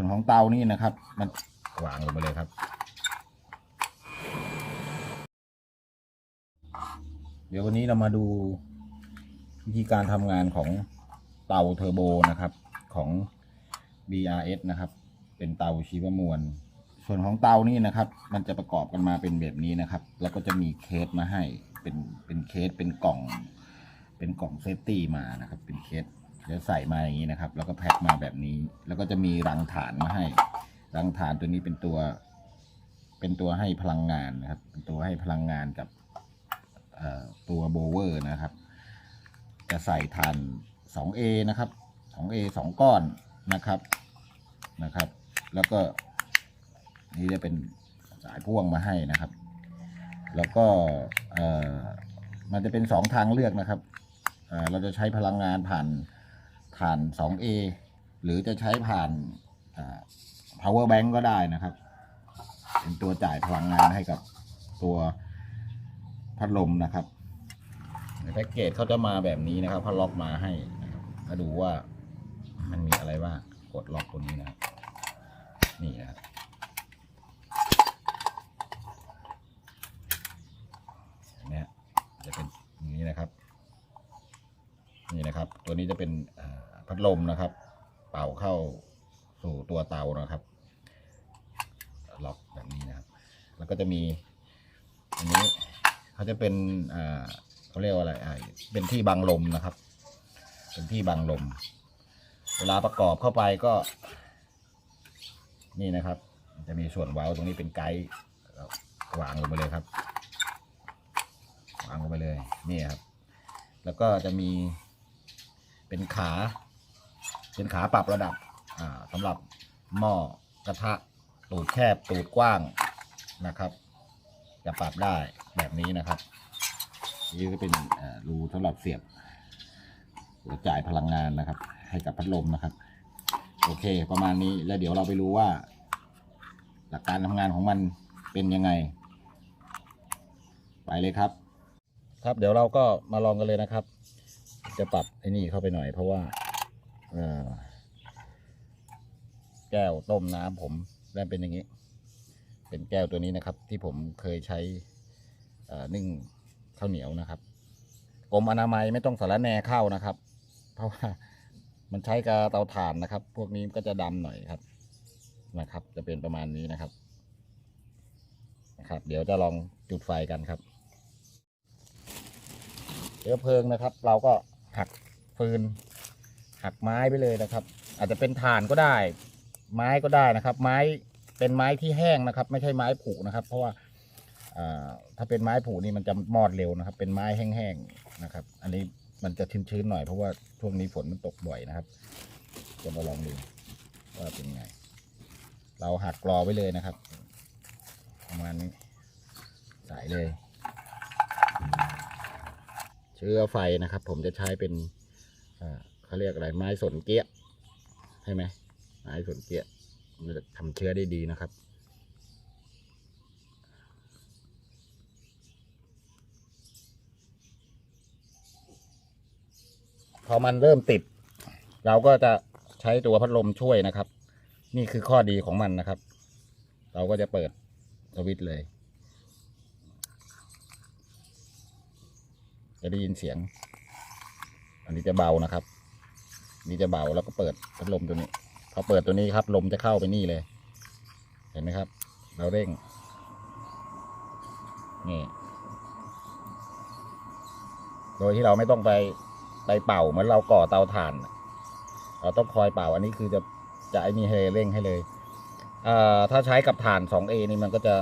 ส่วนของเตานี่นะครับ มันวางลงไปเลยครับเดี๋ยววันนี้เรามาดูวิธีการทำงานของเตาเทอร์โบนะครับของ BRS นะครับ เป็นเตาชีวมวล ส่วนของเตานี่นะครับ มันจะประกอบกันมาเป็นแบบนี้นะครับ แล้วก็จะมีเคสมาให้เป็นเป็นเคสเป็นกล่อง เป็นกล่องเซฟตี้มานะครับ เป็นเคส เดี๋ยวใส่มาอย่างนี้นะครับ แล้วก็แพ็คมาแบบนี้ แล้วก็จะมีรังฐานมาให้ รังฐานตัวนี้เป็นตัว เป็นตัวให้พลังงานนะครับ เป็นตัวให้พลังงานกับตัวโบเวอร์นะครับ จะใส่ฐาน 2A นะครับ 2A สองก้อนนะครับนะครับ แล้วก็นี่จะเป็นสายพ่วงมาให้นะครับ แล้วก็มันจะเป็นสองทางเลือกนะครับเราจะใช้พลังงานผ่าน ผ่าน 2A หรือจะใช้ผ่าน power bank ก็ได้นะครับ เป็นตัวจ่ายพลังงานให้กับตัวพัดลมนะครับในแพ็กเกจเขาจะมาแบบนี้นะครับเขาล็อกมาให้นะครับมาดูว่ามันมีอะไรบ้างกดล็อกตัวนี้นะครับนี่นะครับเนี่ยจะเป็นอย่างนี้นะครับ นี่นะครับ ตัวนี้จะเป็นเอ่อ พัดลมนะครับ เป่าเข้าสู่ตัวเตานะครับ ล็อกแบบนี้นะครับ แล้วก็จะมีอันนี้เขาจะเป็นอ่าเขาเรียกว่าอะไรอ่าเป็นที่บังลมนะครับ เป็นที่บังลม เวลาประกอบเข้าไปก็ นี่นะครับ จะมีส่วนเว้าตรงนี้เป็นไกด์วางลงไปเลยครับ วางลงไปเลยนี่ครับ แล้วก็จะมีเป็นขา เป็นขาปรับระดับสำหรับหม้อกระทะตูดแคบตูดกว้างนะครับ จะปรับได้แบบนี้นะครับนี่ก็เป็นรูสำหรับเสียบหัวจ่ายพลังงานนะครับ ให้กับพัดลมนะครับ โอเค ประมาณนี้แล้วเดี๋ยวเราไปรู้ว่า หลักการทำงานของมันเป็นยังไง ไปเลยครับ ครับเดี๋ยวเราก็มาลองกันเลยนะครับ จะปรับไอ้นี่เข้าไปหน่อยเพราะว่า เออแก้วต้มน้ำผมได้เป็นอย่างนี้ เป็นแก้วตัวนี้นะครับ ที่ผมเคยใช้อนึ่งข้าวเหนียวนะครับกรมอนามัยไม่ต้องสารแหนเข้านะครับ เพราะว่ามันใช้กับเตาถ่านนะครับ พวกนี้ก็จะดำหน่อยครับนะครับ จะเป็นประมาณนี้นะครับนะครับ เดี๋ยวจะลองจุดไฟกันครับเชื้อเพลิงนะครับ เราก็หักฟืน หักไม้ไปเลยนะครับ อาจจะเป็นถ่านก็ได้ ไม้ก็ได้นะครับ ไม้เป็นไม้ที่แห้งนะครับ ไม่ใช่ไม้ผุนะครับ เพราะว่าถ้าเป็นไม้ผุนี่มันจะมอดเร็วนะครับ เป็นไม้แห้งๆนะครับ อันนี้มันจะชื้นๆหน่อยเพราะว่าช่วงนี้ฝนมันตกบ่อยนะครับจะมาลองดูว่าเป็นไง เราหักกรอไว้เลยนะครับประมาณนี้ใส่เลย เชื้อไฟนะครับ ผมจะใช้เป็นอ่า เขาเรียกอะไรไม้สนเกี้ยใช่ไหมไม้สนเกี้ยมันจะทำเชื้อได้ดีนะครับพอมันเริ่มติด เราก็จะใช้ตัวพัดลมช่วยนะครับ นี่คือข้อดีของมันนะครับ เราก็จะเปิดสวิตช์เลย จะได้ยินเสียง อันนี้จะเบานะครับ นี่จะเบาแล้วก็เปิดพัดลมตัวนี้พอเปิดตัวนี้ครับ ลมจะเข้าไปนี่เลย เห็นไหมครับ เราเร่ง นี่ โดยที่เราไม่ต้องไปไปเป่าเหมือนเราก่อเตาถ่าน เราต้องคอยเป่า อันนี้คือจะจะไอ้นี่ให้เร่งให้เลยอ่าถ้าใช้กับถ่าน 2A นี่มันก็จะ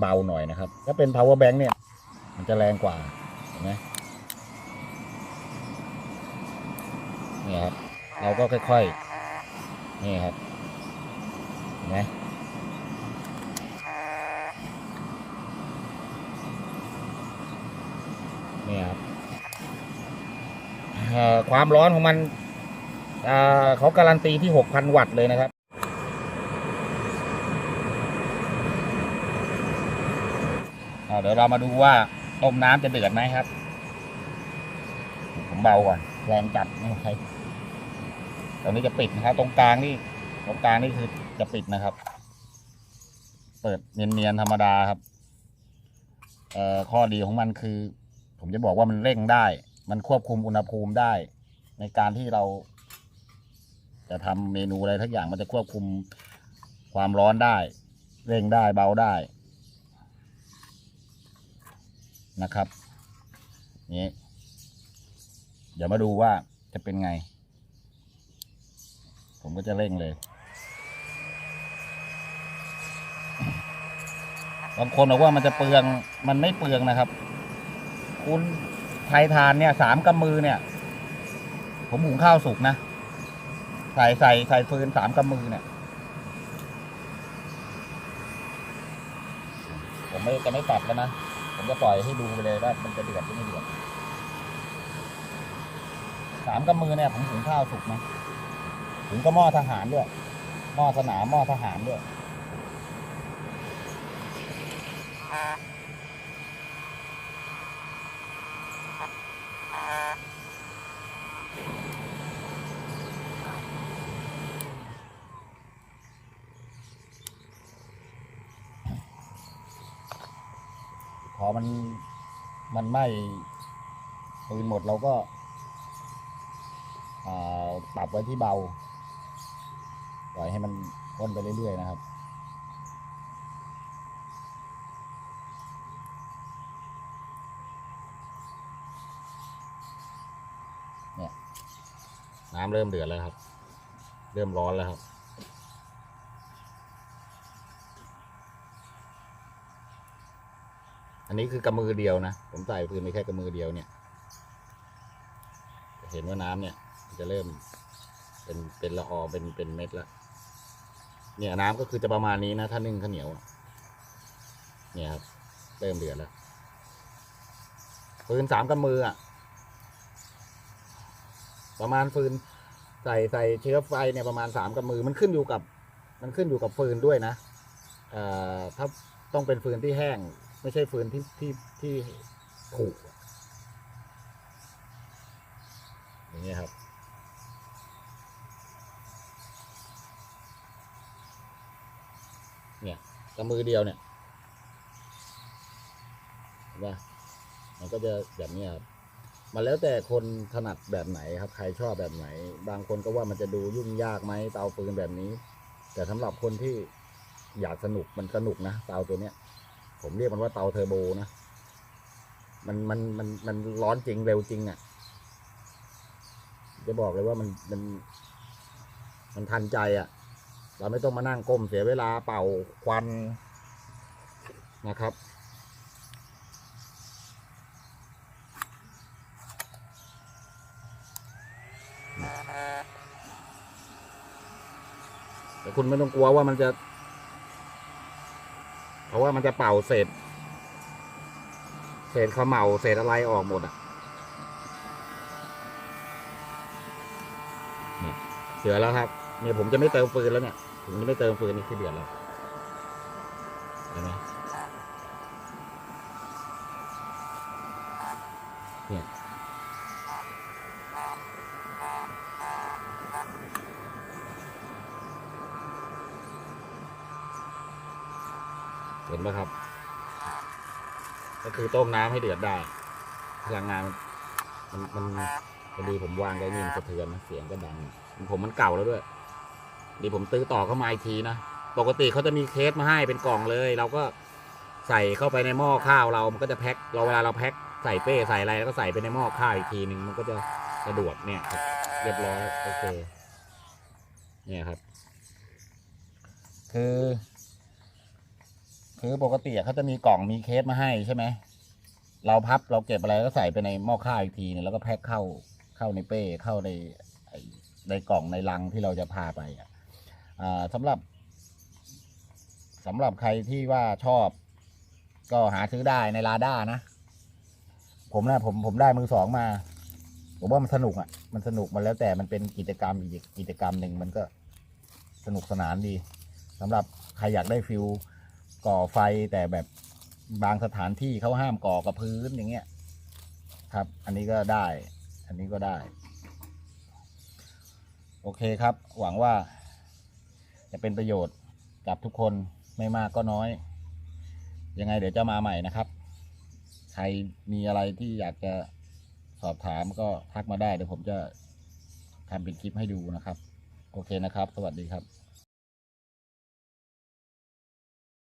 เบาหน่อยนะครับ ถ้าเป็น power bank เนี่ย มันจะแรงกว่า เห็นไหมนี่ครับ เราก็ค่อยๆ นี่ครับเห็นไหมนี่ครับความร้อนของมันเเขาการันตีที่ 6,000 วัตต์เลยนะครับเดี๋ยวเรามาดูว่าต้มน้ำจะเดือดไหมครับ ผมเบาก่อน แรงจัดไม่ไหว ตรงนี้จะปิดนะครับ ตรงกลางนี่ตรงกลางนี่คือจะปิดนะครับ เปิดเนียนๆธรรมดาครับเอ่อข้อดีของมันคือ ผมจะบอกว่ามันเร่งได้ มันควบคุมอุณหภูมิได้ ในการที่เรา จะทำเมนูอะไรทักอย่างมันจะควบคุมความร้อนได้ เร่งได้เบาได้นะครับ นี้ เดี๋ยวมาดูว่าจะเป็นไง ผมก็จะเร่งเลย บางคนบอกว่ามันจะเปลืองมันไม่เปลืองนะครับ คุณไทยทานเนี่ยสามกำมือเนี่ย ผมหุงข้าวสุกนะ ใส่ใส่ใส่ฟืนสามกำมือเนี่ยผมไม่จะไม่ตัดแล้วนะ ผมจะปล่อยให้ดูไปเลยว่ามันจะเดือดหรือไม่เดือดสามกำมือเนี่ยผมหุงข้าวสุกนะ หุงก็หม้อทหารด้วย หม้อสนามหม้อทหารด้วย พอมันมันไหม้ปืนหมดเราก็ปรับไว้ที่เบา ปล่อยให้มันพ่นไปเรื่อยๆนะครับ เนี่ยน้ำเริ่มเดือดแล้วครับ เริ่มร้อนแล้วครับอันนี้คือกำมือเดียวนะ ผมใส่ฟืนไปแค่กำมือเดียวเนี่ย เห็นว่าน้ำเนี่ย จะเริ่มเป็นเป็นละอองเป็นเป็นเม็ดแล้ว เนี่ยน้ำก็คือจะประมาณนี้นะ ถ้านึ่งข้าวเหนียว เนี่ยครับ เริ่มเดือดแล้วฟืนสามกำมืออะ ประมาณฟืนใส่ใส่เชื้อไฟเนี่ยประมาณสามกำมือ มันขึ้นอยู่กับ มันขึ้นอยู่กับฟืนด้วยนะเอ่อถ้าต้องเป็นฟืนที่แห้ง ไม่ใช่ฟืนที่ที่ที่ขูอะอย่างเงี้ยครับ เนี่ย กำมือเดียวเนี่ยเห็นปะมันก็จะแบบนี้ครับมันแล้วแต่คนถนัดแบบไหนครับ ใครชอบแบบไหน บางคนก็ว่ามันจะดูยุ่งยากไหมเตาฟืนแบบนี้ แต่สำหรับคนที่อยากสนุกมันสนุกนะเตาตัวเนี้ย ผมเรียกมันว่าเตาเทอร์โบนะมันมันมันมันร้อนจริงเร็วจริงอะ่ะ จะบอกเลยว่ามันมัน มันทันใจอะ่ะ เราไม่ต้องมานั่งก้มเสียเวลาเป่าควันนะครับ แต่คุณไม่ต้องกลัวว่ามันจะ เพราะว่ามันจะเป่าเศษ เศษขมเหลาเศษอะไรออกหมดอะเนี่ยเดือแล้วครับเนี่ยผมจะไม่เติมฟืนแล้วเนี่ย ผมจะไม่เติมฟืนนี่คือเดือดแล้วเห็นไหมเนี่ยเห็นไหมครับ ก็คือต้มน้ำให้เดือดได้ พลังงานมันมันมันพอดีผมวางไว้นี่มันสะเทือนนะเสียงก็ดังผมมันเก่าแล้วด้วย นี่ผมตื้อต่อเข้ามาอีกทีนะปกติเขาจะมีเคสมาให้เป็นกล่องเลย เราก็ใส่เข้าไปในหม้อข้าวเรามันก็จะแพ็คเราเวลาเราแพ็คใส่เป้ใส่อะไรแล้วก็ใส่ไปในหม้อข้าวอีกทีหนึ่งมันก็จะสะดวกเนี่ยครับ เรียบร้อยโอเคเนี่ยครับ คือ คือปกติเขาจะมีกล่องมีเคสมาให้ใช่ไหมเราพับเราเก็บอะไรก็ใส่ไปในหม้อข้าวอีกทีนึงแล้วก็แพ็คเข้าเข้าในเป้เข้าในในกล่องในลังที่เราจะพาไปอะ อ่าสำหรับสำหรับใครที่ว่าชอบ ก็หาซื้อได้ในลาด้านะ ผมนะผมผมได้มือสองมา ผมว่ามันสนุกอะ มันสนุกมันแล้วแต่มันเป็นกิจกรรมอีกกิจกรรมหนึ่งมันก็สนุกสนานดีสำหรับใครอยากได้ฟิลก่อไฟแต่แบบบางสถานที่เขาห้ามก่อกับพื้นอย่างเงี้ย ครับ อันนี้ก็ได้ อันนี้ก็ได้ โอเคครับ หวังว่า จะเป็นประโยชน์กับทุกคนไม่มากก็น้อย ยังไงเดี๋ยวจะมาใหม่นะครับ ใครมีอะไรที่อยากจะสอบถามก็ทักมาได้เดี๋ยวผมจะทำเป็นคลิปให้ดูนะครับ โอเคนะครับ สวัสดีครับ